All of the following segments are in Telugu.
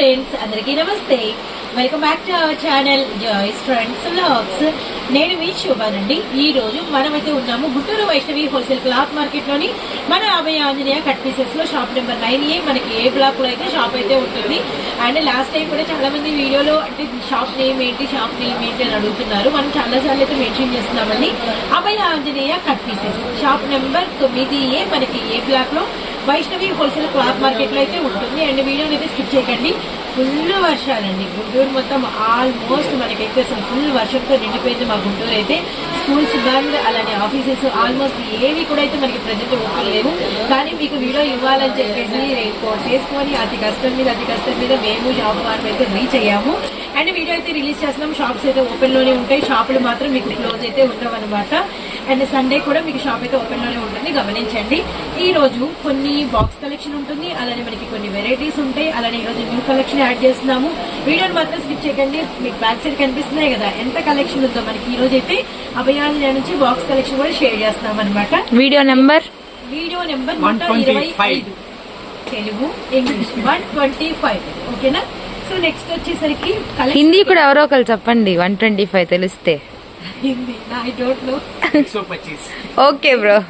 ఫ్రెండ్స్ అందరికీ నమస్తే. Welcome back to our channel Joys friends vlogs నేను మీ శుభానండి. ఈ రోజు మనమైతే ఉన్నాము గుంటూరు వైష్ణవి హోల్సేల్ క్లాత్ మార్కెట్లోని మన అభయ ఆంజనేయ కట్ పీసెస్లో షాప్ నెంబర్ నైన్ ఏ. మనకి ఏ బ్లాక్లో అయితే షాప్ అయితే ఉంటుంది. అండ్ లాస్ట్ టైం కూడా చాలా మంది వీడియోలో అంటే షాప్ నేమ్ ఏంటి షాప్ నేమ్ ఏంటి అని అడుగుతున్నారు. మనం చాలా సార్లు అయితే మెన్షన్ చేస్తున్నామండి. Abhaya Anjaneya cut pieces. Shop number తొమ్మిది ఏ. మనకి ఏ బ్లాక్లో వైష్ణవి హోల్సేల్ క్లాత్ మార్కెట్లో అయితే ఉంటుంది. అండ్ వీడియోని అయితే స్కిప్ చేయకండి. ఫుల్ వర్షాలండి. గుంటూరు మొత్తం ఆల్మోస్ట్ మనకైతే అసలు ఫుల్ వర్షంతో నిండిపోయింది మా గుంటూరు అయితే. స్కూల్స్ బంద్ అలానే ఆఫీసెస్ ఆల్మోస్ట్ ఏవి కూడా అయితే మనకి ప్రజెంట్ ఓపెన్ లేవు. కానీ మీకు వీడియో ఇవ్వాలని చెప్పేసి కోర్స్ చేసుకొని అతి కష్టం మీద అతి కష్టం మీద మేము జాబ్ వారం అయితే రీచ్ అయ్యాము. అండ్ వీడియో అయితే రిలీజ్ చేస్తున్నాం. షాప్స్ అయితే ఓపెన్లోనే ఉంటాయి. షాపులు మాత్రం మీకు క్లోజ్ అయితే ఉండవు అనమాట అండ్ సండే కూడా మీకు షాప్ అయితే ఓపెన్లోనే ఉంటుంది. గమనించండి. ఈ రోజు కొన్ని బాక్స్ కలెక్షన్ ఉంటుంది. అలానే మనకి కొన్ని వెరైటీస్ ఉంటాయి. అలానే ఈ రోజు న్యూ కలెక్షన్ యాడ్ చేస్తున్నాము. వీడియోని మాత్రం స్కిప్ చేయకండి. మీకు బ్యాక్ సైడ్ కనిపిస్తున్నాయి కదా. ఎంత కలెక్షన్ ఉందో మనకి ఈ రోజు అయితే అభయాల నుంచి బాక్స్ కలెక్షన్ కూడా షేర్ చేస్తున్నాం అనమాట వీడియో నెంబర్ వీడియో నెంబర్ నూట ఇరవై ఐదు. Telugu English one twenty five. ఓకేనా నెక్స్ట్ వచ్చేసరికి హిందీ కూడా ఎవరో ఒకరు చెప్పండి. వన్ ట్వంటీ ఫైవ్ తెలిస్తే. హిందీ. Okay bro.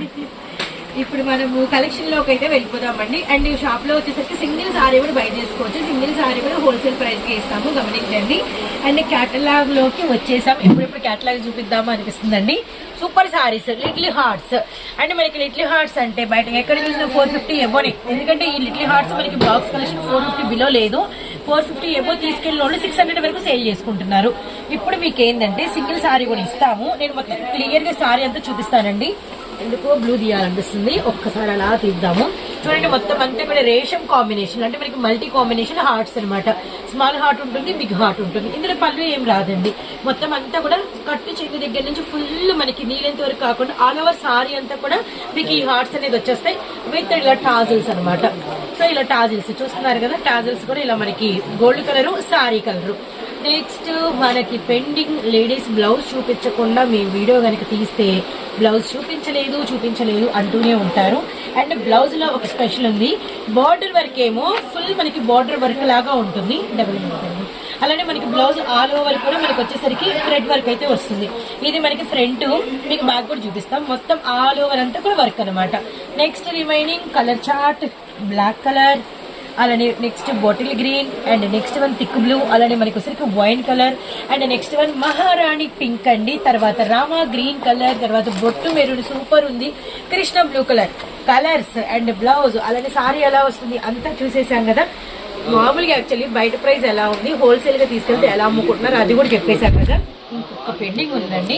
ఇప్పుడు మనము కలెక్షన్లోకి అయితే వెళ్ళిపోదామండి. అండ్ షాప్లో వచ్చేసరికి సింగిల్ సారీ కూడా బై చేసుకోవచ్చు. సింగిల్ సారీ కూడా హోల్సేల్ ప్రైస్కి ఇస్తాము. గమనించండి. అండ్ కేటలాగ్లోకి వచ్చేసాం. ఎప్పుడెప్పుడు కేటలాగ్ చూపిద్దాము అనిపిస్తుందండి. Super saris Little Hearts and మనకి లిట్లీ హార్ట్స్ అంటే బయట ఎక్కడ చూసిన ఫోర్ ఫిఫ్టీ ఇవ్వని ఎందుకంటే ఈ లిట్లీ హార్ట్స్ మనకి box collection four fifty below లేదు. ఫోర్ ఫిఫ్టీ ఎబో తీసుకెళ్ళిన వాళ్ళు సిక్స్ హండ్రెడ్ వరకు సేల్ చేసుకుంటున్నారు. ఇప్పుడు మీకు ఏంటంటే సింగిల్ సారీ కూడా ఇస్తాము. నేను మొత్తం క్లియర్గా సారీ అంతా చూపిస్తానండి. ఎందుకో బ్లూ తీయాలనిపిస్తుంది ఒక్కసారి అలా తీద్దాము. చూడండి మొత్తం అంతా కూడా రేషం కాంబినేషన్. అంటే మనకి మల్టీ కాంబినేషన్ హార్ట్స్ అన్నమాట. స్మాల్ హార్ట్ ఉంటుంది బిగ్ హార్ట్ ఉంటుంది. ఇందులో పళ్ళు ఏం రాదండి. మొత్తం అంతా కూడా కట్టు చెంగు దగ్గర నుంచి ఫుల్ మనకి నీళ్ళంత వరకు కాకుండా ఆల్ ఓవర్ సారీ అంతా కూడా మీకు ఈ హార్ట్స్ అనేది వచ్చేస్తాయి. విత్ ఇలా టాజిల్స్ అన్నమాట. సో ఇలా టాజిల్స్ చూస్తున్నారు కదా టాజిల్స్ కూడా ఇలా మనకి gold colour sari colour next మనకి పెండింగ్ లేడీస్ బ్లౌజ్ చూపించకుండా మీ వీడియో కనుక తీస్తే బ్లౌజ్ చూపించలేదు చూపించలేదు అంటూనే ఉంటారు. అండ్ బ్లౌజ్లో ఒక స్పెషల్ ఉంది. బార్డర్ వర్క్ ఏమో ఫుల్ మనకి బార్డర్ వర్క్ లాగా ఉంటుంది. డబుల్ ఉంటుంది అలానే మనకి బ్లౌజ్ ఆల్ ఓవర్ కూడా మనకి వచ్చేసరికి థ్రెడ్ వర్క్ అయితే వస్తుంది. ఇది మనకి ఫ్రంట్ మీకు బ్యాక్ కూడా చూపిస్తాం. మొత్తం ఆల్ ఓవర్ అంతా కూడా వర్క్ అనమాట next remaining colour chart black colour అలానే next bottle green and next one thick blue అలానే మనకి వచ్చరికి wine colour and next one మహారాణి పింక్ అండి. తర్వాత రామా గ్రీన్ కలర్ తర్వాత బొట్టు మెరూన్ సూపర్ ఉంది. Krishna blue colour colours and blouse అలానే సారీ ఎలా వస్తుంది అంతా చూసేసాం కదా. మామూలుగా యాక్చువల్లీ బయట ప్రైస్ ఎలా ఉంది? హోల్సేల్గా తీసుకెళ్తే ఎలా అమ్ముకుంటున్నారు అది కూడా చెప్పేశాం కదా. ఇంకొక పెండింగ్ ఉందండి.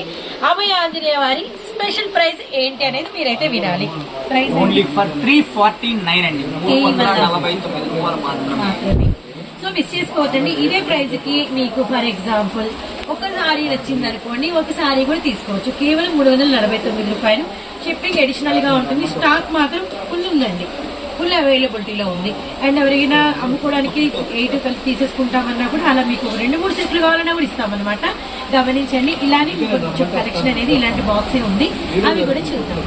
అభయ ఆంజనేయ వారి స్పెషల్ ప్రైస్ ఏంటి అనేది మీరైతే వినాలి. Price only for three forty nine అండి. సో మిస్ చేసుకోవద్దండి. ఇదే ప్రైస్కి మీకు ఫర్ ఎగ్జాంపుల్ ఒక సారీ నచ్చింది అనుకోండి ఒక సారీ కూడా తీసుకోవచ్చు. కేవలం మూడు వందల నలభై తొమ్మిది రూపాయలు. షిప్పింగ్ అడిషనల్గా ఉంటుంది. స్టాక్ మాత్రం ఫుల్ ఉందండి. ఫుల్ అవైలబిలిటీలో ఉంది. అండ్ ఎవరైనా అమ్ముకోవడానికి ఎయిట్ కలిపి తీసేసుకుంటామన్నా కూడా అలా మీకు రెండు మూడు సెట్లు కావాలన్నా కూడా ఇస్తామన్నమాట. గమనించండి. ఇలానే మీకు కొంచెం కలెక్షన్ అనేది ఇలాంటి బాక్సే ఉంది. అవి కూడా చూద్దాం.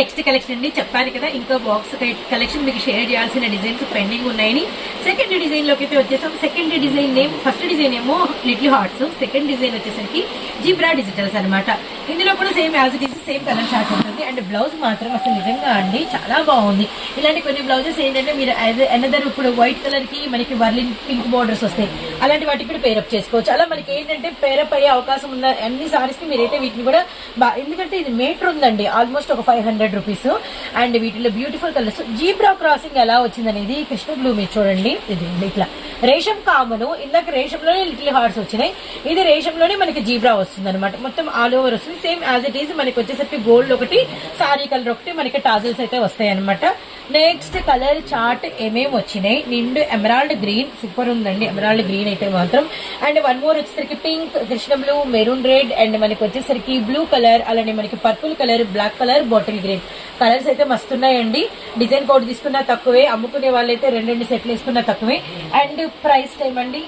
నెక్స్ట్ కలెక్షన్ అండి. చెప్పాను కదా ఇంకా బాక్స్ కలెక్షన్ మీకు షేర్ చేయాల్సిన డిజైన్స్ పెండింగ్ ఉన్నాయని. సెకండ్ డిజైన్లోకి అయితే వచ్చేసాం. Second design name first design ఏమో లిటిల్ హార్ట్స్ సెకండ్ డిజైన్ వచ్చేసరికి జీబ్రా డిజిటల్స్ అనమాట ఇందులో కూడా same as it is same colour chart ఉంటుంది. అండ్ బ్లౌజ్ మాత్రం అసలు నిజంగా అండి చాలా బాగుంది. ఇలాంటి కొన్ని బ్లౌజెస్ ఏంటంటే మీరు అనదర్ ఇప్పుడు వైట్ కలర్కి మనకి వర్లిన్ పింక్ బోర్డర్స్ వస్తాయి. అలాంటి వాటికి కూడా పేరప్ చేసుకోవచ్చు. అలా మనకి ఏంటంటే పేరప్ అయ్యే అవకాశం ఉన్న అన్ని సారీస్కి మీరైతే వీటిని కూడా బా ఎందుకంటే ఇది మీటర్ ఉందండి. ఆల్మోస్ట్ ఒక ఫైవ్ హండ్రెడ్ రూపీస్ అండ్ వీటిలో బ్యూటిఫుల్ కలర్స్ జీబ్రా క్రాసింగ్ ఎలా వచ్చిందనేది కృష్ణ బ్లూ మీరు చూడండి. ఇది ఇట్లా. రేషం కామను ఇందాక రేషంలోనే లిటిల్ హార్ట్స్ వచ్చినాయి. ఇది రేషంలోనే మనకి జీబ్రా వస్తుంది అనమాట మొత్తం ఆల్ ఓవర్ వస్తుంది. సేమ్ యాజ్ ఇట్ ఈస్ మనకి వచ్చేసరికి గోల్డ్ ఒకటి సారీ కలర్ ఒకటి మనకి టాజిల్స్ అయితే వస్తాయి అనమాట నెక్స్ట్ కలర్ చార్ట్ ఏమేమి వచ్చినాయి? నిండు ఎమరాల్డ్ గ్రీన్ సూపర్ ఉందండి. ఎమరాల్డ్ గ్రీన్ అయితే మాత్రం. అండ్ వన్ మోర్ వచ్చేసరికి pink Krishna blue maroon red and మనకి వచ్చేసరికి బ్లూ కలర్ అలానే మనకి purple colour black colour bottle green colours అయితే మస్తున్నాయండి డిజైన్ కోడ్ తీసుకున్నా తక్కువే అమ్ముకునే వాళ్ళైతే రెండు రెండు సెట్లు వేసుకున్నా తక్కువే. అండ్ ప్రైస్ టైం అండి.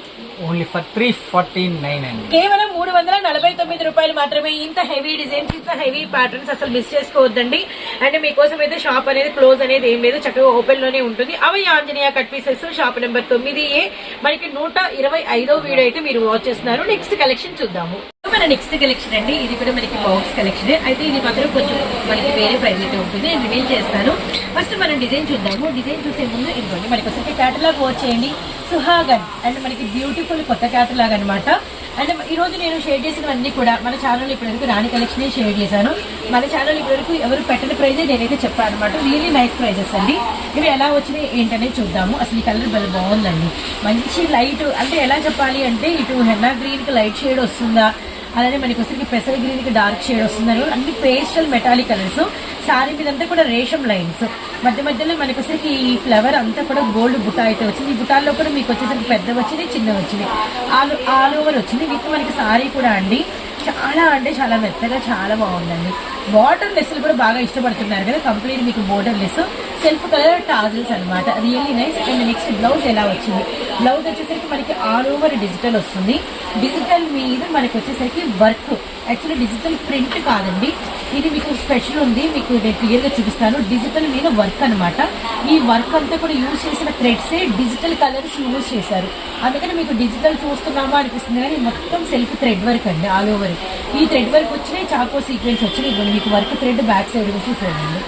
Only for three forty nine అండి. కేవలం మూడు వందల నలభై తొమ్మిది రూపాయలు మాత్రమే ఇంత హెవీ డిజైన్స్ ఇంత హెవీ ప్యాటర్న్స్ అసలు మిస్ చేసుకోవద్దండి. అండ్ మీకోసం అయితే షాప్ అనేది క్లోజ్ అనేది ఏం లేదు చక్కగా ఓపెన్లోనే ఉంటుంది. అవి Anjaneya cut pieces shop number తొమ్మిది ఏ. మనకి నూట ఇరవై ఐదో వీడియో అయితే మీరు వాచ్ చేస్తున్నారు. నెక్స్ట్ కలెక్షన్ చూద్దాము. మన నెక్స్ట్ కలెక్షన్ అండి. ఇది కూడా మనకి బాక్స్ కలెక్షన్ అయితే ఇది మాత్రం కొంచెం మనకి వేరే ప్రైస్ అయితే ఉంటుంది. నేను రివీల్ చేస్తాను. ఫస్ట్ మనం డిజైన్ చూద్దాము. డిజైన్ చూసే ముందు ఇదిగోండి. మనకి ఒకసారి క్యాటలాగ్ వచ్చేయండి సుహాగన్ అండ్ మనకి బ్యూటిఫుల్ కొత్త క్యాటలాగ్ అనమాట అండ్ ఈరోజు నేను షేర్ చేసినవన్నీ కూడా మన ఛానల్ ఇప్పటివరకు రాణి కలెక్షన్ షేర్ చేశాను. మన ఛానల్ ఇప్పటివరకు ఎవరు పెట్టిన ప్రైజే నేనైతే చెప్పాను అనమాట రియలీ నైస్ ప్రైజెస్ అండి. ఇవి ఎలా వచ్చినాయి ఏంటనేది చూద్దాము. అసలు ఈ కలర్ భలే బాగుందండి. మంచి లైట్ అంటే ఎలా చెప్పాలి అంటే ఇటు హెన్నా గ్రీన్కి లైట్ షేడ్ వస్తుందా? అలానే మనకి వచ్చరికి పెసర గ్రీన్కి డార్క్ షేడ్ వస్తున్నారు అన్ని పేస్టల్ మెటాలిక్ కలర్స్. సారీ మీదంతా కూడా రేషం లైన్స్. మధ్య మధ్యలో మనకి వచ్చేసరికి ఈ ఫ్లవర్ అంతా కూడా గోల్డ్ బుట్ట అయితే వచ్చింది. ఈ బుటాల్లో కూడా మీకు వచ్చేసరికి పెద్ద వచ్చింది చిన్న వచ్చింది. ఆల్ ఆల్ ఓవర్ వచ్చింది. విత్ మనకి శారీ కూడా అండి. చాలా అంటే చాలా మెత్తగా చాలా బాగుందండి. వాటర్ లెస్ కూడా బాగా ఇష్టపడుతున్నారు కదా కంప్లీట్ మీకు borderless self colour tassels అన్నమాట. Really nice and next blouse ఎలా వచ్చింది? బ్లౌజ్ వచ్చేసరికి మనకి ఆల్ ఓవర్ డిజిటల్ వస్తుంది. డిజిటల్ మీద మనకి వచ్చేసరికి వర్క్ యాక్చువల్లీ డిజిటల్ ప్రింట్ కాదండి. ఇది మీకు స్పెషల్ ఉంది. మీకు నేను క్లియర్గా చూపిస్తాను. డిజిటల్ మీద వర్క్ అన్నమాట. ఈ వర్క్ అంతా కూడా యూజ్ చేసిన థ్రెడ్సే డిజిటల్ కలర్స్ యూజ్ చేశారు. అందుకని మీకు డిజిటల్ చూస్తున్నామా అనిపిస్తుంది కానీ మొత్తం సెల్ఫ్ థ్రెడ్ వర్క్ అండి ఆల్ ఓవర్ ఈ థ్రెడ్ వర్క్ వచ్చినాయి చాకో సీక్వెన్స్ వచ్చినాయి మీకు వర్క్ థ్రెడ్ బ్యాక్ సైడ్ వచ్చి చూడండి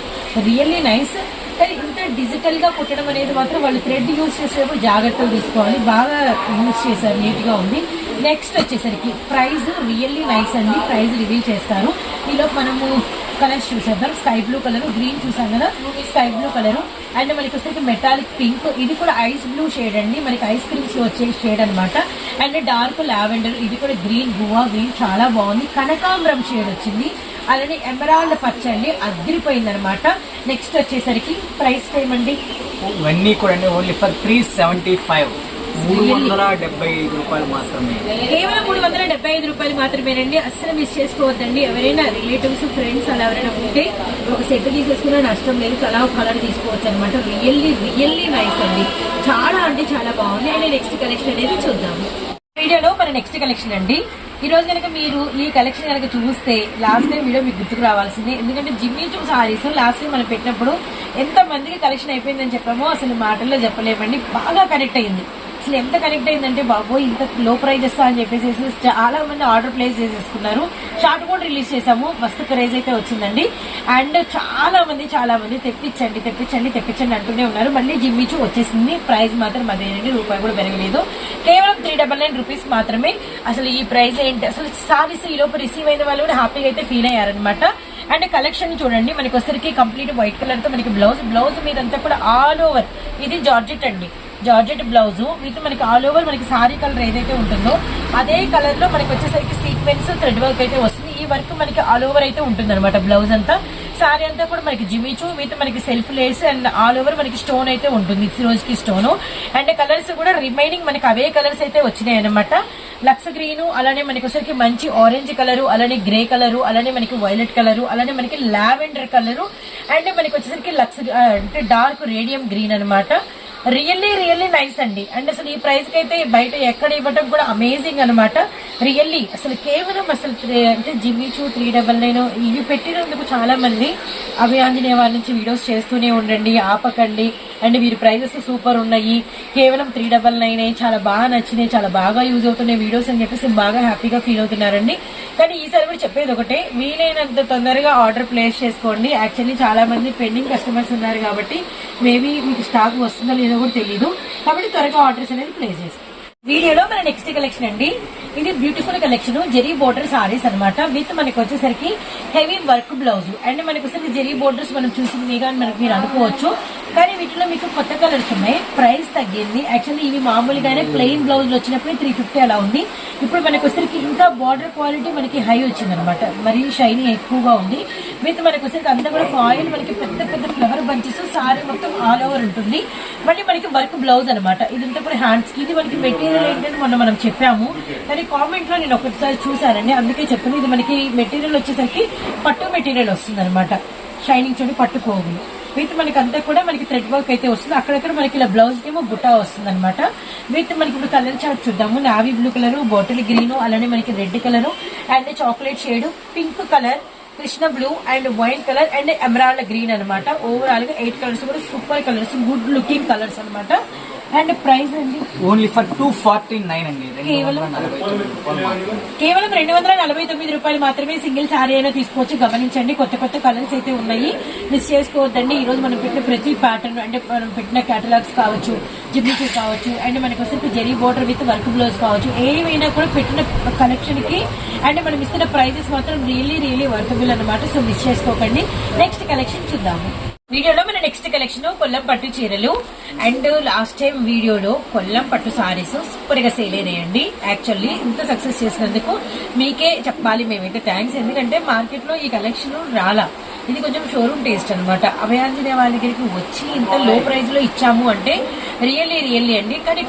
రియల్లీ నైస్. కానీ ఇంత డిజిటల్గా కుట్టడం అనేది మాత్రం వాళ్ళు థ్రెడ్ యూజ్ చేసేటప్పుడు జాగ్రత్తలు తీసుకోవాలి. బాగా యూజ్ చేశారు నీట్గా ఉంది. నెక్స్ట్ వచ్చేసరికి ప్రైజ్ రియల్లీ నైస్ అండి. ప్రైజ్ రివీల్ చేస్తారు. ఈలో మనము కలర్స్ చూసేద్దాం. స్కై బ్లూ కలర్ గ్రీన్ చూసాం కదా? Sky blue colour. అండ్ మనకి వచ్చేసరికి మెటాలిక్ పింక్. ఇది కూడా ఐస్ బ్లూ షేడ్ అండి. మనకి ఐస్ క్రీమ్స్లో వచ్చే షేడ్ అన్నమాట. And dark lavender. ఇది కూడా గ్రీన్ గువా గ్రీన్. చాలా బాగుంది. కనకాంబరం షేడ్ వచ్చింది. అలానే ఎమరాల్డ్ పచ్చ అండి అదిరిపోయింది అనమాట నెక్స్ట్ వచ్చేసరికి ప్రైస్ అండి ఇవన్నీ కూడా only for three seventy five మూడు వందల డెబ్బై ఐదు రూపాయలు మాత్రమే. కేవలం మూడు వందల డెబ్బై ఐదు రూపాయలు మాత్రమేనండి. అస్సలు మిస్ చేసుకోవద్దండి. ఎవరైనా రిలేటివ్స్ ఫ్రెండ్స్ అలా ఎవరైనా ఉంటే ఒక సెట్ తీసేసుకున్నా నష్టం లేదు. అలా ఒక కలర్ తీసుకోవచ్చు అనమాట రియల్లీ రియల్లీ నైస్ అండి. చాలా అంటే చాలా బాగుంది అండ్ నెక్స్ట్ కలెక్షన్ అనేది చూద్దాము. వీడియోలో మన నెక్స్ట్ కలెక్షన్ అండి. ఈ రోజు కనుక మీరు ఈ కలెక్షన్ కనుక చూస్తే లాస్ట్ టైం వీడియో మీకు గుర్తుకు రావాల్సింది. ఎందుకంటే జిమ్మి చూ సారీస్ లాస్ట్ టైం మనం పెట్టినప్పుడు ఎంత మందికి కలెక్షన్ అయిపోయిందని చెప్పామో అసలు మాటల్లో చెప్పలేమండి. బాగా కనెక్ట్ అయింది. అసలు ఎంత కనెక్ట్ అయిందంటే బాబోయ్ ఇంత లో ప్రైజెస్ అని చెప్పేసి చాలా మంది ఆర్డర్ ప్లేస్ చేసేసుకున్నారు. షార్ట్ కూడా రిలీజ్ చేసాము మస్తు క్రేజ్ అయితే వచ్చిందండి. అండ్ చాలా మంది చాలా మంది తెప్పించండి తెప్పించండి తెప్పించండి అంటూనే ఉన్నారు. మళ్ళీ జిమ్మిచు వచ్చేసింది. ప్రైస్ మాత్రం అదేనండి. రూపాయి కూడా పెరగలేదు. కేవలం త్రీ డబల్ నైన్ రూపీస్ మాత్రమే. అసలు ఈ ప్రైస్ ఏంటి? అసలు సారీస్ ఈ లోపు రిసీవ్ అయిన వాళ్ళు కూడా హ్యాపీగా అయితే ఫీల్ అయ్యారనమాట అండ్ కలెక్షన్ చూడండి. మనకి వచ్చరికి కంప్లీట్ వైట్ కలర్తో మనకి బ్లౌజ్ బ్లౌజ్ మీదంతా కూడా ఆల్ ఓవర్ ఇది జార్జెట్ అండి. జార్జెట్ బ్లౌజ్ విత్ మనకి ఆల్ ఓవర్ మనకి సారీ కలర్ ఏదైతే ఉంటుందో అదే కలర్లో మనకి వచ్చేసరికి సీక్వెన్స్ థ్రెడ్ వర్క్ అయితే వస్తుంది. ఈ వర్క్ మనకి ఆల్ ఓవర్ అయితే ఉంటుంది అనమాట బ్లౌజ్ అంతా. సారీ అంతా కూడా మనకి జిమిచు విత్ మనకి self lace and all over మనకి స్టోన్ అయితే ఉంటుంది. ఈ రోజుకి స్టోన్ అండ్ కలర్స్ కూడా రిమైనింగ్ మనకి అవే కలర్స్ అయితే వచ్చినాయి అనమాట లక్స్ గ్రీన్ అలానే మనకి వచ్చరికి మంచి ఆరెంజ్ కలర్ అలానే గ్రే కలర్ అలానే మనకి వైలెట్ కలర్ అలానే మనకి లావెండర్ కలర్ అండ్ మనకి వచ్చేసరికి లక్స్ అంటే డార్క్ రేడియం గ్రీన్ అనమాట రియల్లీ రియల్లీ నైస్ అండి. అండ్ అసలు ఈ ప్రైస్కి అయితే బయట ఎక్కడ ఇవ్వడం కూడా అమేజింగ్ అనమాట రియల్లీ అసలు కేవలం అసలు అంటే జిమ్మిచూ త్రీ డబల్ నైన్ ఇవి పెట్టినందుకు చాలా మంది అవి ఆంజనేయ నుంచి వీడియోస్ చేస్తూనే ఉండండి ఆపకండి. అండ్ వీరి ప్రైజెస్ సూపర్ ఉన్నాయి. కేవలం త్రీ డబల్ నైన్ చాలా బాగా నచ్చినాయి చాలా బాగా యూజ్ అవుతున్నాయి వీడియోస్ అని చెప్పేసి బాగా హ్యాపీగా ఫీల్ అవుతున్నారండి. కానీ ఈసారి కూడా చెప్పేది ఒకటే వీలైనంత తొందరగా ఆర్డర్ ప్లేస్ చేసుకోండి. యాక్చువల్లీ చాలా మంది పెండింగ్ కస్టమర్స్ ఉన్నారు కాబట్టి మేబీ మీకు స్టాక్ వస్తుందో లేదో కూడా తెలియదు కాబట్టి త్వరగా ఆర్డర్స్ అనేది ప్లేస్ చేసుకోండి. వీడియోలో మన నెక్స్ట్ కలెక్షన్ అండి. ఇది beautiful collection zari border saris అన్నమాట. విత్ మనకు వచ్చేసరికి హెవీ వర్క్ బ్లౌజ్. అండ్ మనకు వచ్చేసరికి జెరీ బోర్డర్స్ మనం చూసింది కానీ మనకి మీరు అనుకోవచ్చు. కానీ వీటిలో మీకు కొత్త కలర్స్ ఉన్నాయి. ప్రైస్ తగ్గింది. యాక్చువల్లీ ఇవి మామూలుగానే ప్లెయిన్ బ్లౌజ్ వచ్చినప్పుడు త్రీ ఫిఫ్టీ అలా ఉంది. ఇప్పుడు మనకు వచ్చేసరికి ఇంకా బార్డర్ క్వాలిటీ మనకి హై వచ్చింది అనమాట మరియు షైనింగ్ ఎక్కువగా ఉంది. విత్ మనకు వచ్చేసరికి అంతా కూడా ఫాయిల్ మనకి పెద్ద పెద్ద ఫ్లవర్ బంచెస్ సారీ మొత్తం ఆల్ ఓవర్ ఉంటుంది. మళ్ళీ మనకి వర్క్ బ్లౌజ్ అనమాట. ఇదంతా కూడా హ్యాండ్స్కి ఇది మనకి మెటీరియల్ ఏంటంటే మొన్న మనం చెప్పాము. కానీ కామెంట్లో నేను ఒకసారి చూసానండి అందుకే చెప్పింది ఇది మనకి మెటీరియల్ వచ్చేసరికి పట్టు మెటీరియల్ వస్తుంది అనమాట షైనింగ్ చూడండి పట్టుకోగులు విత్ మనకి అంతా కూడా మనకి థ్రెడ్ వర్క్ అయితే వస్తుంది. అక్కడక్కడ మనకి ఇలా బ్లౌజ్ ఏమో బుట్టా వస్తుంది అనమాట విత్ మనకి ఇప్పుడు కలర్ చార్ట్ చూద్దాము. Navy blue colour bottle green అలానే మనకి red colour and chocolate shade pink colour Krishna blue and white colour and emerald green అనమాట ఓవరాల్గా ఎయిట్ కలర్స్ కూడా super colours good looking colours అన్నమాట. అండ్ ప్రైస్ అండి? Only for two forty nine అండి కేవలం? కేవలం రెండు వందల నలభై తొమ్మిది రూపాయలు మాత్రమే సింగిల్ శారీ అయినా తీసుకోవచ్చు. గమనించండి కొత్త కొత్త కలర్స్ అయితే ఉన్నాయి. మిస్ చేసుకోవద్దండి. ఈ రోజు మనం పెట్టిన ప్రతి ప్యాటర్న్ అంటే మనం పెట్టిన కేటలాగ్స్ కావచ్చు జిమ్మిచీస్ కావచ్చు అండ్ మనకి వచ్చేసి zari border with work blouse కావచ్చు ఏవైనా కూడా పెట్టిన కలెక్షన్కి అండ్ మనం ఇస్తున్న ప్రైజెస్ మాత్రం రియల్లీ రియల్లీ వర్కబుల్ అనమాట సో మిస్ చేసుకోకండి. నెక్స్ట్ కలెక్షన్ చూద్దాము. వీడియోలో మన నెక్స్ట్ కలెక్షన్ కొల్లం పట్టు చీరలు అండ్ లాస్ట్ టైం వీడియోలో కొల్లం పట్టు సారీస్ సూపర్గా సేల్ అయినాయండి. యాక్చువల్లీ ఇంత సక్సెస్ చేసినందుకు మీకే చెప్పాలి మేమైతే. థ్యాంక్స్ ఎందుకంటే మార్కెట్లో ఈ కలెక్షన్ రాలా. ఇది కొంచెం షోరూమ్ టేస్ట్ అనమాట అభయాంజనే వాళ్ళ దగ్గరికి వచ్చి ఇంత లో ప్రైస్లో ఇచ్చాము అంటే రియల్లీ రియల్లీ అండి. కానీ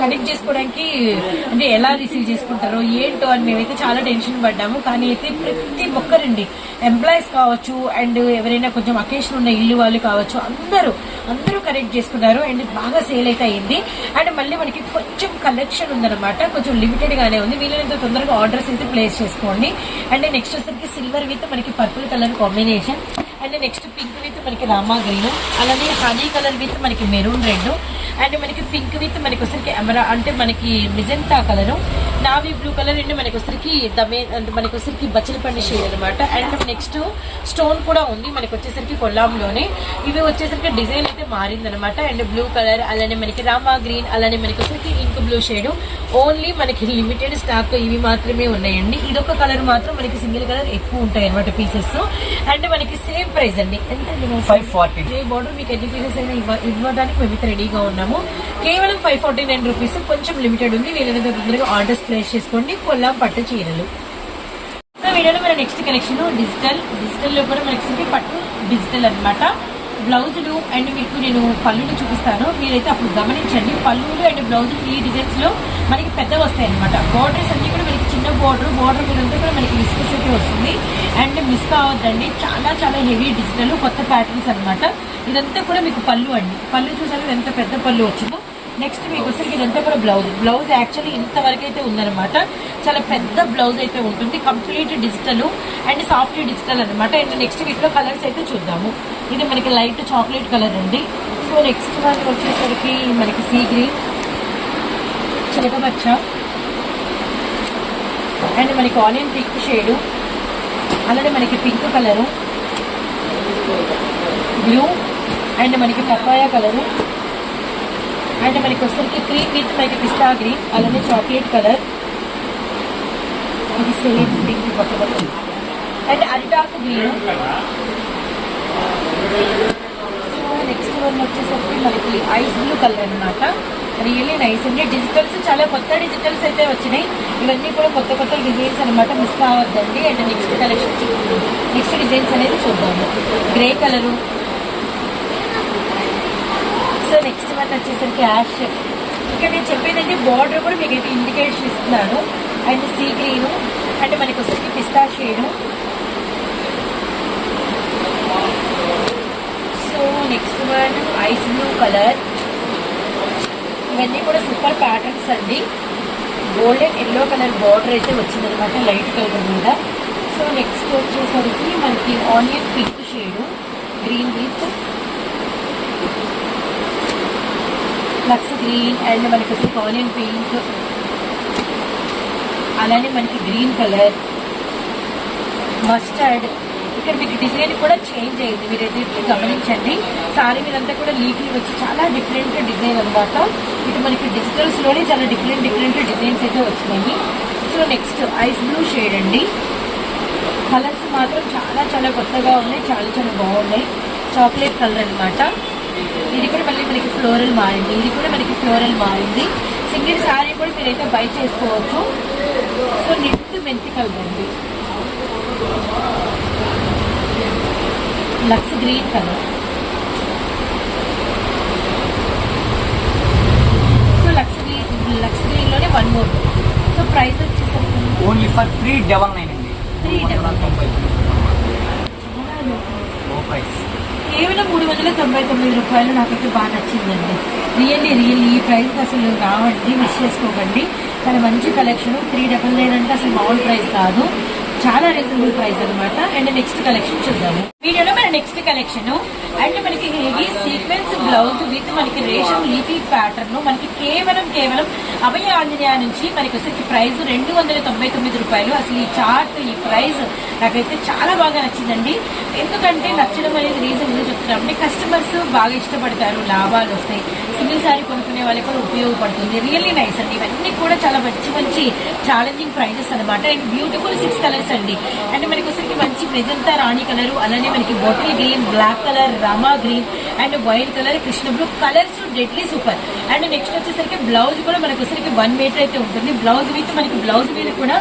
కనెక్ట్ చేసుకోవడానికి అంటే ఎలా రిసీవ్ చేసుకుంటారో ఏంటో అని మేమైతే చాలా టెన్షన్ పడ్డాము. కానీ అయితే ప్రతి ఒక్కరండి ఎంప్లాయీస్ కావచ్చు అండ్ ఎవరైనా కొంచెం అకేషన్ ఉన్న ఇల్లు వాళ్ళు కావచ్చు అందరూ అందరూ కనెక్ట్ చేసుకున్నారు అండ్ బాగా సేల్ అయితే అయింది. అండ్ మళ్ళీ మనకి కొంచెం కలెక్షన్ ఉందన్నమాట. కొంచెం లిమిటెడ్ గానే ఉంది. వీలైనంత తొందరగా ఆర్డర్స్ అయితే ప్లేస్ చేసుకోండి. అండ్ నెక్స్ట్ వచ్చేసరికి సిల్వర్ విత్ మనకి purple colour combination and next pink with మనకి రామా గ్రీన్ అలానే హనీ కలర్ విత్ మనకి మెరూన్ రెడ్ అండ్ మనకి పింక్ విత్ మనకి వచ్చరికి ఎమరా అంటే మనకి magenta colour navy blue colour and మనకి వచ్చరికి దమే అంటే మనకి వచ్చరికి బచ్చలపండి షేడ్ అనమాట అండ్ నెక్స్ట్ స్టోన్ కూడా ఉంది మనకి వచ్చేసరికి కొల్లాంలోనే. ఇవి వచ్చేసరికి డిజైన్ అయితే మారిందనమాట అండ్ బ్లూ కలర్ అలానే మనకి రామా గ్రీన్ అలానే మనకి వచ్చరికి ఇంక్ బ్లూ షేడ్ ఓన్లీ మనకి లిమిటెడ్ స్టాక్ ఇవి మాత్రమే ఉన్నాయండి. ఇదొక కలర్ మాత్రం మనకి సింగిల్ కలర్ ఎక్కువ ఉంటాయి అనమాట పీసెస్ అండ్ మనకి సేమ్ ప్రైస్ అండి. ఎంత ఫైవ్ ఫార్టీ బార్డర్ మీకు ఎన్ని పీసెస్ అయినా ఇవ్వ- ఇవ్వడానికి మేమైతే రెడీగా ఉన్నాము. కేవలం ఫైవ్ ఫార్టీ నైన్ రూపీస్ కొంచెం లిమిటెడ్ ఉంది. వీలైనంత తొందరగా ఆర్డర్స్ ప్లేస్ చేసుకోండి. కొల్లాం పట్టు చీరలు. సో వీడియోలో మన నెక్స్ట్ కలెక్షన్ డిజిటల్ డిజిటల్లో కూడా మనకి పట్టు డిజిటల్ అన్నమాట. బ్లౌజులు అండ్ మీకు నేను పళ్ళుని చూపిస్తాను. మీరైతే అప్పుడు గమనించండి. పళ్ళులు అండ్ బ్లౌజులు ఈ డిజైన్స్లో మనకి పెద్ద వస్తాయి అనమాట బార్డర్స్ అన్ని కూడా చిన్న బోర్డర్ బోర్డర్ మీద కూడా మనకి విస్కస్ వస్తుంది. అండ్ మిస్ కావద్దండి చాలా చాలా హెవీ డిజిటల్ కొత్త ప్యాటర్న్స్ అనమాట ఇదంతా కూడా మీకు పళ్ళు అండి. పళ్ళు చూసారు ఎంత పెద్ద పళ్ళు వచ్చిందో. నెక్స్ట్ మీకు వచ్చరికి ఇదంతా కూడా బ్లౌజ్ బ్లౌజ్ యాక్చువల్లీ ఇంతవరకు అయితే ఉందన్నమాట. చాలా పెద్ద బ్లౌజ్ అయితే ఉంటుంది. Complete digital and soft digital అన్నమాట. అండ్ నెక్స్ట్ వీటిలో కలర్స్ అయితే చూద్దాము. ఇది మనకి లైట్ చాక్లెట్ కలర్ ఉంది సో నెక్స్ట్ వన్ వచ్చేసరికి మనకి సీ గ్రీన్ చిలకపచ్చ. అండ్ మనకి ఆనియన్ పింక్ షేడు అలానే మనకి పింక్ కలరు బ్లూ అండ్ మనకి పప్పాయ కలరు అండ్ మనకి వస్తుంది క్రీమ్ విత్ మనకి పిస్తా గ్రీన్ అలానే చాక్లెట్ కలర్. ఇది సేమ్ పింక్ కొత్త కొత్త అండ్ అరిటాకు గ్రీన్. నెక్స్ట్ వన్ వచ్చేసరికి మనకి ఐస్ బ్లూ కలర్ అన్నమాట. రియల్లీ నైస్ అండి డిజిటల్స్ చాలా కొత్త డిజిటల్స్ అయితే వచ్చినాయి. ఇవన్నీ కూడా కొత్త కొత్త డిజైన్స్ అనమాట miss కావద్దండి. And next collection next designs అనేది చూద్దాము. Grey colour so next one వచ్చేసరికి యాష్ ఇక్కడ నేను చెప్పేదండి బార్డర్ కూడా మీకు అయితే ఇండికేషన్ ఇస్తున్నాను. అండ్ సీ గ్రీన్ అంటే మనకి వచ్చేసరికి పిస్తా shade so next one ice blue colour ఇవన్నీ కూడా సూపర్ ప్యాటర్న్స్ అండి. గోల్డెన్ ఎల్లో కలర్ బార్డర్ అయితే వచ్చిందనమాట లైట్ కలర్ మీద. సో నెక్స్ట్ వచ్చేసరికి మనకి onion pink shade green with flux green and మనకి వచ్చి ఆనియన్ పింక్ అలానే మనకి గ్రీన్ కలర్ మస్టర్డ్ ఇక్కడ మీకు డిజైన్ కూడా చేంజ్ అయింది. మీరు అయితే గమనించండి. సారీ మీదంతా కూడా లీఫ్లు వచ్చి చాలా డిఫరెంట్ డిజైన్ అనమాట ఇటు మనకి డిజిటల్స్లోనే చాలా డిఫరెంట్ డిఫరెంట్ డిజైన్స్ అయితే వచ్చినాయి. So next ice blue shade అండి. కలర్స్ మాత్రం చాలా చాలా కొత్తగా ఉన్నాయి. చాలా చాలా బాగున్నాయి. చాక్లెట్ కలర్ అన్నమాట. ఇది కూడా మళ్ళీ మనకి ఫ్లోరల్ మారింది. ఇది కూడా మనకి ఫ్లోరల్ మారింది. సింగిల్ సారీ కూడా మీరైతే బై చేసుకోవచ్చు. సో నిట్టు మెంతి కలర్ అండి. లక్స్ గ్రీన్ కలర్. సో లక్స్ గ్రీన్ లక్స్ గ్రీన్లోనే వన్ మోర్ సో ప్రైస్ వచ్చేసరికి only for three double nine అండి. double nine. తొంభై ప్రైస్. కేవలం మూడు వందల తొంభై తొమ్మిది రూపాయలు నాకైతే బాగా నచ్చిందండి. రియల్లీ రియల్లీ ఈ ప్రైస్ అసలు రావండి మిస్ చేసుకోకండి. చాలా మంచి కలెక్షన్. త్రీ డబల్ నైన్ అంటే అసలు మామూలు ప్రైస్ కాదు. చాలా రీజనబుల్ ప్రైస్ అన్నమాట. అండ్ నెక్స్ట్ కలెక్షన్ చూద్దాము. వీడియోలో మన నెక్స్ట్ కలెక్షన్ అండ్ మనకి హెవీ సీక్వెన్స్ బ్లౌజ్ విత్ మనకి రేషన్ లీఫీ ప్యాటర్న్ మనకి కేవలం కేవలం అభయ ఆంజనేయ నుంచి మనకి వచ్చేసి ప్రైస్ రెండు వందల తొంభై తొమ్మిది రూపాయలు. అసలు ఈ చార్ట్ ఈ ప్రైస్ నాకైతే చాలా బాగా నచ్చిందండి. ఎందుకంటే నచ్చడం అనేది రీజన్ ఎందుకు చెప్తున్నాం. కస్టమర్స్ బాగా ఇష్టపడతారు లాభాలు వస్తాయి. సింగిల్ సారీ కొనుక్కునే వాళ్ళకి కూడా ఉపయోగపడుతుంది. రియల్లీ నైస్ అండి. ఇవన్నీ కూడా చాలా మంచి మంచి ఛాలెంజింగ్ ప్రైజెస్ అనమాట అండ్ బ్యూటిఫుల్ సిక్స్ కలర్స్ అండి అంటే మనకి వచ్చరికి మంచి మెజంతా రాణి కలర్ అలానే మనకి bottle green black colour Rama green and white colour Krishna blue colours deadly super and next వచ్చేసరికి బ్లౌజ్ కూడా మనకు వచ్చేసరికి వన్ మీటర్ అయితే ఉంటుంది. బ్లౌజ్ విత్ మనకి బ్లౌజ్ మీద కూడా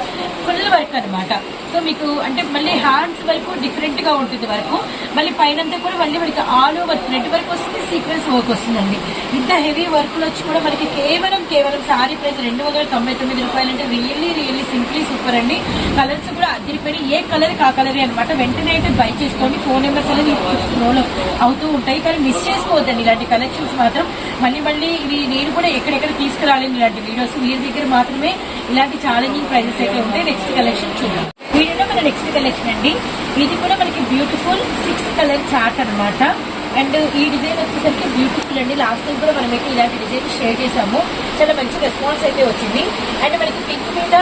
ఫుల్ వర్క్ అనమాట సో మీకు అంటే మళ్ళీ హ్యాండ్స్ వరకు డిఫరెంట్గా ఉంటుంది వరకు మళ్ళీ పైన కూడా మళ్ళీ మనకి ఆల్ ఓవర్ థ్రెడ్ వర్క్ వస్తుంది సీక్వెన్స్ వర్క్ వస్తుందండి. ఇంత హెవీ వర్క్ వచ్చి కూడా మనకి కేవలం కేవలం సారీ ప్రైస్ రెండు వందల తొంభై తొమ్మిది రూపాయలు అంటే రియల్లీ రియల్లీ సింప్లీ సూపర్ అండి. కలర్స్ కూడా అదిరిపోయి ఏ కలర్ కా కలర్ అనమాట వెంటనే అయితే బై చేసుకోండి. ఫోన్ నెంబర్స్ అనేది స్క్రోల్ అవుతూ ఉంటాయి. కానీ మిస్ చేసుకోవద్దండి ఇలాంటి కలెక్షన్స్ మాత్రం. మళ్ళీ మళ్ళీ ఇవి నేను కూడా ఎక్కడెక్కడ తీసుకురాలేను ఇలాంటి వీడియోస్ వీరి దగ్గర మాత్రమే ఇలాంటి ఛాలెంజింగ్ ప్రైజెస్ అయితే ఉంటాయి నెక్స్ట్ కలెక్షన్ చూద్దాం. వీడియోలో మన నెక్స్ట్ కలెక్షన్ అండి. ఇది కూడా మనకి బ్యూటిఫుల్ సిక్స్ కలర్ చార్ట్ అన్నమాట. అండ్ ఈ డిజైన్ వచ్చేసరికి బ్యూటిఫుల్ అండి. లాస్ట్ టైం కూడా మనమైతే ఇలాంటి డిజైన్ షేర్ చేసాము చాలా మంచి రెస్పాన్స్ అయితే వచ్చింది. అండ్ మనకి పింక్ మీద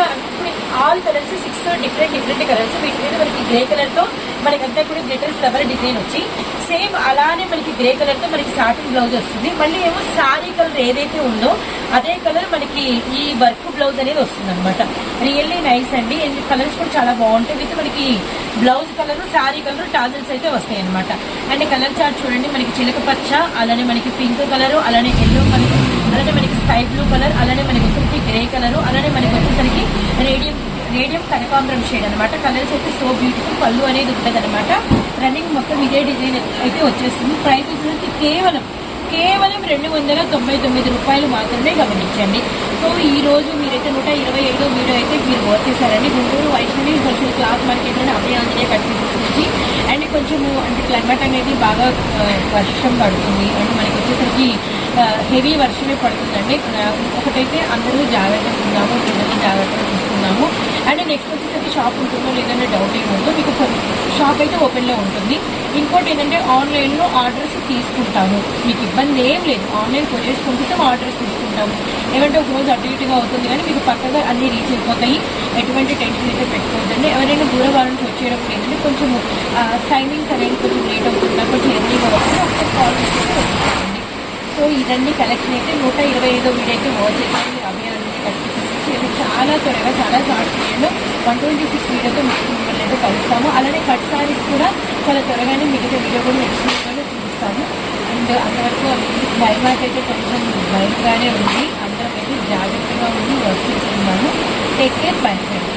all colours six different different colours వీటి మీద మనకి గ్రే కలర్తో మనకి అంతా కూడా గ్లిటర్ ఫ్లవర్ డిజైన్ వచ్చి సేమ్ అలానే మనకి గ్రే కలర్తో మనకి సాటిన్ బ్లౌజ్ వస్తుంది. మళ్ళీ ఏమో సారీ కలర్ ఏదైతే ఉందో అదే కలర్ మనకి ఈ వర్క్ బ్లౌజ్ అనేది వస్తుంది అనమాట రియల్లీ నైస్ అండి. అండ్ కలర్స్ కూడా చాలా బాగుంటాయి. విత్ మనకి blouse colour sari colour tassels అయితే వస్తాయి అనమాట అండ్ కలర్ చార్ట్ చూడండి. మనకి చిలక పచ్చ అలానే మనకి పింక్ కలర్ అలానే ఎల్లో కలర్ అలానే మనకి స్కై బ్లూ కలర్ అలానే మనకి వచ్చేసరికి గ్రే కలర్ అలానే మనకి వచ్చేసరికి రేడియం రేడియం కనకాంబరం షేడ్ అనమాట కలర్స్ అయితే సో బ్యూటిఫుల్ పళ్ళు అనేది ఉంటుంది అనమాట రన్నింగ్ మొత్తం ఇదే డిజైన్ అయితే వచ్చేస్తుంది. ప్రైస్ వచ్చేసరికి కేవలం కేవలం రెండు వందల తొంభై తొమ్మిది రూపాయలు మాత్రమే గమనించండి. సో ఈ రోజు మీరైతే నూట ఇరవై ఐదో వీడియో అయితే మీరు వచ్చేసారండి గుంటూరు వైష్ణవి హోల్సేల్ క్లాత్ మార్కెట్లోని అభయ నుంచి అండ్ కొంచెం అంటే క్లైమేట్ అనేది బాగా వర్షం పడుతుంది. అండ్ మనకి వచ్చేసరికి హెవీ వర్షమే పడుతుందండి. ఒకటైతే అందరూ జాగ్రత్తగా ఉన్నాము పిల్లల్ని జాగ్రత్తగా చేస్తున్నాము అండ్ నెక్స్ట్ వచ్చేసరికి షాప్ ఉంటుందో లేదంటే డౌట్ ఏముందో మీకు షాప్ అయితే ఓపెన్లో ఉంటుంది. ఇంకోటి ఏంటంటే ఆన్లైన్లో ఆర్డర్స్ తీసుకుంటాము. మీకు ఇబ్బంది ఏం లేదు. ఆన్లైన్ కొరియర్స్ పంపిస్తాం ఆర్డర్స్ తీసుకుంటాము. ఏమంటే ఒక రోజు అటు ఇటుగా అవుతుంది కానీ మీకు పక్కగా అన్నీ రీచ్ అయిపోతాయి. ఎటువంటి టెన్షన్ అయితే పెట్టుకోవద్దండి. ఎవరైనా దూర వాళ్ళ నుంచి వచ్చేటప్పుడు ఏంటంటే కొంచెం టైమింగ్స్ అనేది కొంచెం లేట్ అవుతుందా? కొంచెం ఎర్లీగా వస్తుంది? ఒకసారి కాల్ చేసి సో ఇదన్నీ కలెక్షన్ అయితే నూట ఇరవై ఐదో వీడియో అయితే వాచ్ చేసి అభియాన్ని కట్టించేసి చేయండి. చాలా త్వరగా చాలా షార్ట్ పీరియడ్లో వన్ ట్వంటీ సిక్స్ వీడియోతో మీకు మిమ్మల్ని అయితే కలుస్తాము. అలానే కట్ సారీస్ కూడా చాలా త్వరగానే మిగతా వీడియో కూడా నెక్స్ట్ వీడియోలో చూపిస్తాము. అండ్ అంతవరకు క్లైమాట్ అయితే కొంచెం భయంగానే ఉంది. అందరం అయితే జాగ్రత్తగా ఉండి వర్క్ చేస్తున్నాము. Take care bye friends